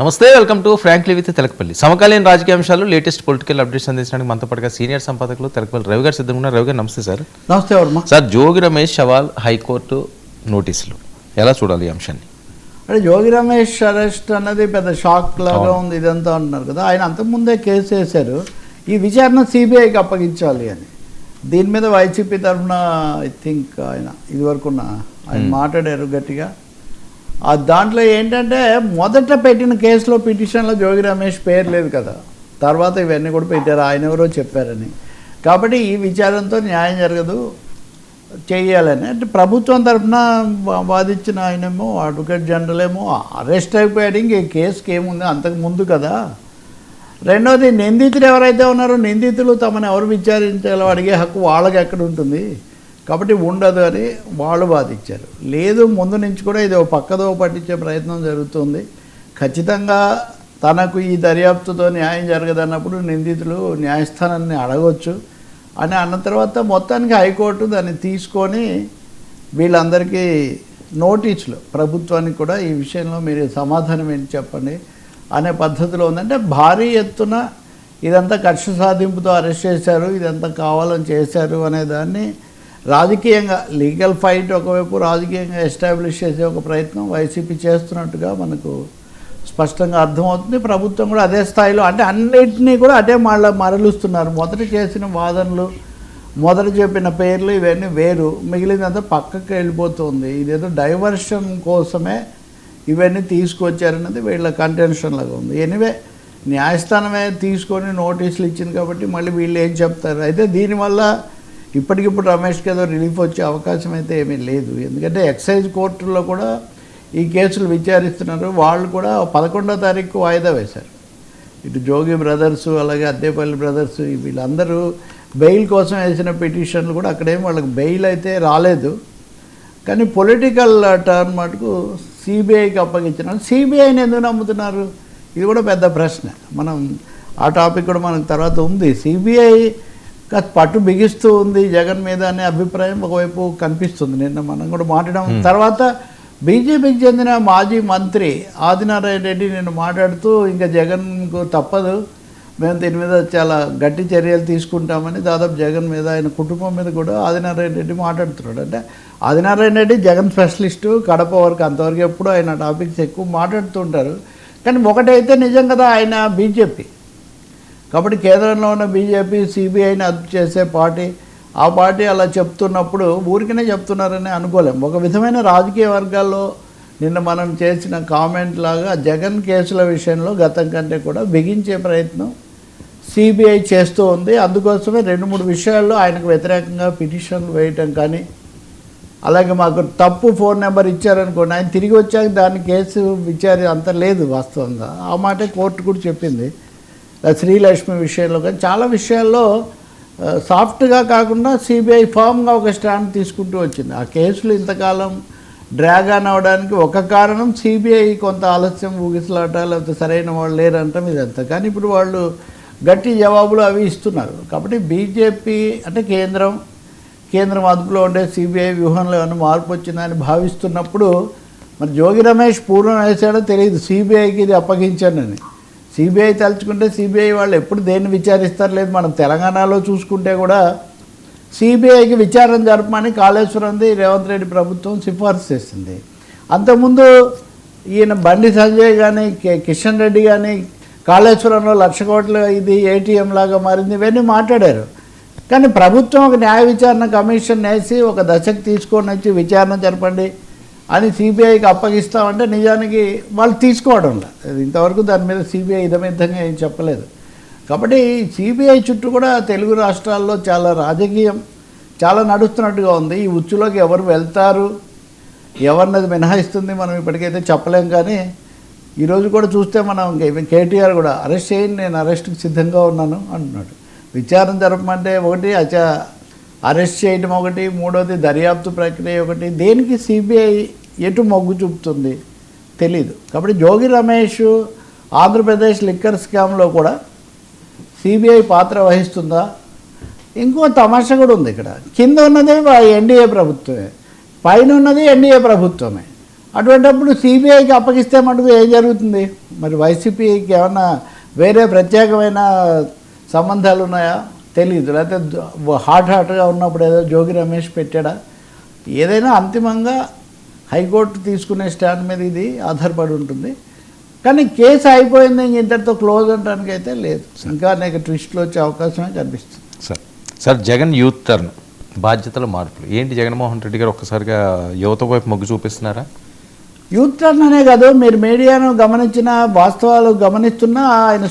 నమస్తే welcome to frankly with Telakapalli. సమకాలీన రాజకీయ అంశాలు లేటెస్ట్ పొలిటికల్ అప్డేట్స్ అందించడానికి మనతో పాటుగా సీనియర్ సంపాదకులు తెలకపల్లి రవి గారు సిద్ధంగా ఉన్నారు. రవి గారు నమస్తే సార్. నమస్తే వర్మ. సార్ జోగి రమేష్ షవాల్ హైకోర్టు నోటీసులు. ఎలా చూడాలి ఈ అంశాన్ని? అంటే జోగి రమేష్ అరెస్ట్ అన్నది పెద్ద షాక్ లాగా ఉంది ఇదంతా అంటున్నారు కదా. ఆయన అంతకుముందే కేసు వేశారు. ఈ విచారణ సిబిఐకి అప్పగించాలి అని. దీని మీద వైసీపీ తరఫున ఐ థింక్ ఆయన ఇదివరకున్న ఆయన మాట్లాడారు గట్టిగా. ఆ దాంట్లో ఏంటంటే మొదట పెట్టిన కేసులో పిటిషన్లో జోగి రమేష్ పేరు లేదు కదా. తర్వాత ఇవన్నీ కూడా పెట్టారు. ఆయన ఎవరో చెప్పారని. కాబట్టి ఈ విచారంతో న్యాయం జరగదు. చేయాలని అంటే ప్రభుత్వం తరఫున వాదించిన ఆయనేమో అడ్వకేట్ జనరల్ ఏమో అరెస్ట్ అయిపోయాడు. ఇంక ఈ కేసుకి ఏముంది? అంతకు ముందు కదా. రెండవది నిందితులు ఎవరైతే ఉన్నారో నిందితులు తమను ఎవరు విచారించాలో అడిగే హక్కు వాళ్ళకి ఎక్కడ ఉంటుంది? కాబట్టి ఉండదు అని వాళ్ళు వాదించారు. లేదు ముందు నుంచి కూడా ఇది ఒక పక్కదో పట్టించే ప్రయత్నం జరుగుతుంది. ఖచ్చితంగా తనకు ఈ దర్యాప్తుతో న్యాయం జరగదన్నప్పుడు నిందితులు న్యాయస్థానాన్ని అడగొచ్చు అని అన్న తర్వాత మొత్తానికి హైకోర్టు దాన్ని తీసుకొని వీళ్ళందరికీ నోటీసులు ప్రభుత్వానికి కూడా ఈ విషయంలో మీరు సమాధానం ఏంటి చెప్పండి అనే పద్ధతిలో ఉందంటే భారీ ఎత్తున ఇదంతా కక్ష సాధింపుతో అరెస్ట్ చేశారు ఇదంతా కావాలని చేశారు అనే దాన్ని రాజకీయంగా లీగల్ ఫైట్ ఒకవైపు రాజకీయంగా ఎస్టాబ్లిష్ చేసే ఒక ప్రయత్నం వైసీపీ చేస్తున్నట్టుగా మనకు స్పష్టంగా అర్థమవుతుంది. ప్రభుత్వం కూడా అదే స్థాయిలో అంటే అన్నిటినీ కూడా అదే మళ్ళీ మరలుస్తున్నారు. మొదట చేసిన వాదనలు మొదట చెప్పిన పేర్లు ఇవన్నీ వేరు. మిగిలినంతా పక్కకి వెళ్ళిపోతుంది. ఇదేదో డైవర్షన్ కోసమే ఇవన్నీ తీసుకొచ్చారన్నది వీళ్ళ కంటెన్షన్లాగా ఉంది. ఎనివే న్యాయస్థానమే తీసుకొని నోటీసులు ఇచ్చింది కాబట్టి మళ్ళీ వీళ్ళు ఏం చెప్తారు? అయితే దీనివల్ల ఇప్పటికిప్పుడు రమేష్కి ఏదో రిలీఫ్ వచ్చే అవకాశం అయితే ఏమీ లేదు. ఎందుకంటే ఎక్సైజ్ కోర్టులో కూడా ఈ కేసులు విచారిస్తున్నారు. వాళ్ళు కూడా పదకొండో తారీఖు వాయిదా వేశారు. ఇటు జోగి బ్రదర్స్ అలాగే అద్దేపల్లి బ్రదర్స్ వీళ్ళందరూ బెయిల్ కోసం వేసిన పిటిషన్లు కూడా అక్కడేం వాళ్ళకి బెయిల్ అయితే రాలేదు. కానీ పొలిటికల్ టర్న్ మటుకు సిబిఐకి అప్పగించిన సిబిఐని ఎందుకు నమ్ముతున్నారు? ఇది కూడా పెద్ద ప్రశ్న. మనం ఆ టాపిక్ కూడా మనకు తర్వాత ఉంది. సిబిఐ పట్టు బిగిస్తూ ఉంది జగన్ మీద అనే అభిప్రాయం ఒకవైపు కనిపిస్తుంది. నిన్న మనం కూడా మాట్లాడడం తర్వాత బీజేపీకి చెందిన మాజీ మంత్రి ఆదినారాయణ రెడ్డి నేను మాట్లాడుతూ ఇంకా జగన్కు తప్పదు. మేము దీని మీద చాలా గట్టి చర్యలు తీసుకుంటామని దాదాపు జగన్ మీద ఆయన కుటుంబం మీద కూడా ఆదినారాయణ రెడ్డి మాట్లాడుతున్నాడు. అంటే ఆదినారాయణ రెడ్డి జగన్ స్పెషలిస్టు కడప వరకు అంతవరకు ఎప్పుడు ఆయన టాపిక్స్ ఎక్కువ మాట్లాడుతుంటారు కానీ ఒకటైతే నిజం కదా ఆయన బీజేపీ. కాబట్టి కేంద్రంలో ఉన్న బీజేపీ సిబిఐని అదుపు చేసే పార్టీ ఆ పార్టీ అలా చెప్తున్నప్పుడు ఊరికనే చెప్తున్నారని అనుకోలేం. ఒక విధమైన రాజకీయ వర్గాల్లో నిన్న మనం చేసిన కామెంట్ లాగా జగన్ కేసుల విషయంలో గతం కంటే కూడా బిగించే ప్రయత్నం సిబిఐ చేస్తూ ఉంది. అందుకోసమే రెండు మూడు విషయాల్లో ఆయనకు వ్యతిరేకంగా పిటిషన్లు వేయటం కానీ అలాగే మాకు తప్పు ఫోన్ నెంబర్ ఇచ్చారనుకోండి ఆయన తిరిగి వచ్చాక దాని కేసు విచారి అంత లేదు వాస్తవంగా. ఆ మాటే కోర్టు కూడా చెప్పింది. శ్రీలక్ష్మి విషయంలో కానీ చాలా విషయాల్లో సాఫ్ట్గా కాకుండా సిబిఐ ఫామ్గా ఒక స్టాండ్ తీసుకుంటూ వచ్చింది. ఆ కేసులు ఇంతకాలం డ్రాగ్ ఆన్ అవ్వడానికి ఒక కారణం సిబిఐ కొంత ఆలస్యం ఊగిసలాట లేకపోతే సరైన వాళ్ళు లేరంటాం ఇదంతా. కానీ ఇప్పుడు వాళ్ళు గట్టి జవాబులు అవి ఇస్తున్నారు. కాబట్టి బీజేపీ అంటే కేంద్రం కేంద్రం అదుపులో ఉండే సిబిఐ వ్యూహంలో ఏమైనా మార్పు వచ్చిందని భావిస్తున్నప్పుడు మరి జోగి రమేష్ పూర్వం వేసాడో తెలియదు. సిబిఐకి ఇది అప్పగించానని సిబిఐ తలుచుకుంటే సిబిఐ వాళ్ళు ఎప్పుడు దేన్ని విచారిస్తారు లేదు మనం తెలంగాణలో చూసుకుంటే కూడా సిబిఐకి విచారణ జరపమని కాళేశ్వరంది రేవంత్ రెడ్డి ప్రభుత్వం సిఫార్సు చేసింది. అంతకుముందు ఈయన బండి సంజయ్ కానీ కిషన్ రెడ్డి కానీ కాళేశ్వరంలో లక్ష కోట్లు ఇది ఏటీఎం లాగా మారింది ఇవన్నీ మాట్లాడారు. కానీ ప్రభుత్వం ఒక న్యాయ విచారణ కమిషన్ వేసి ఒక దశకు తీసుకొని వచ్చి విచారణ జరపండి. అని సిబిఐకి అప్పగిస్తామంటే నిజానికి వాళ్ళు తీసుకోవడం లేదు. ఇంతవరకు దాని మీద సిబిఐ ఇదమిద్దంగా ఏం చెప్పలేదు. కాబట్టి సిబిఐ చుట్టూ కూడా తెలుగు రాష్ట్రాల్లో చాలా రాజకీయం చాలా నడుస్తున్నట్టుగా ఉంది. ఈ ఉచ్చులోకి ఎవరు వెళ్తారు ఎవరినది మినహాయిస్తుంది మనం ఇప్పటికైతే చెప్పలేం కానీ ఈరోజు కూడా చూస్తే మనం కేటీఆర్ కూడా అరెస్ట్ చేయండి నేను అరెస్ట్కి సిద్ధంగా ఉన్నాను అంటున్నాడు. విచారణ జరపమంటే ఒకటి అచ అరెస్ట్ చేయడం ఒకటి మూడోది దర్యాప్తు ప్రక్రియ ఒకటి. దేనికి సిబిఐ ఎటు మొగ్గు చూపుతుంది తెలీదు. కాబట్టి జోగి రమేష్ ఆంధ్రప్రదేశ్ లిక్కర్ స్కామ్లో కూడా సిబిఐ పాత్ర వహిస్తుందా? ఇంకో తమాషా కూడా ఉంది ఇక్కడ. కింద ఉన్నది ఎన్డీఏ ప్రభుత్వమే. పైన ఉన్నది ఎన్డీఏ ప్రభుత్వమే. అటువంటప్పుడు సిబిఐకి అప్పగిస్తే మటుకు ఏం జరుగుతుంది? మరి వైసీపీకి ఏమన్నా వేరే ప్రత్యేకమైన సంబంధాలు ఉన్నాయా? తెలియదు లేకపోతే హాట్ హాట్గా ఉన్నప్పుడు ఏదో జోగి రమేష్ పెట్టాడా? ఏదైనా అంతిమంగా హైకోర్టు తీసుకునే స్టాండ్ మీద ఇది ఆధారపడి ఉంటుంది. కానీ కేసు అయిపోయింది ఇంక ఇంతటితో క్లోజ్ అనడానికి అయితే లేదు ఇంకా అనేక ట్విస్ట్లు వచ్చే అవకాశమే కనిపిస్తుంది. Sir sir Jagan youth turn బాధ్యతల మార్పులు. ఏంటి జగన్మోహన్ రెడ్డి గారు ఒక్కసారిగా యువత వైపు మొగ్గు చూపిస్తున్నారా? యూత్ టర్న్ అనే కాదు మీరు మీడియాను గమనించిన వాస్తవాలు గమనిస్తున్నా ఆయన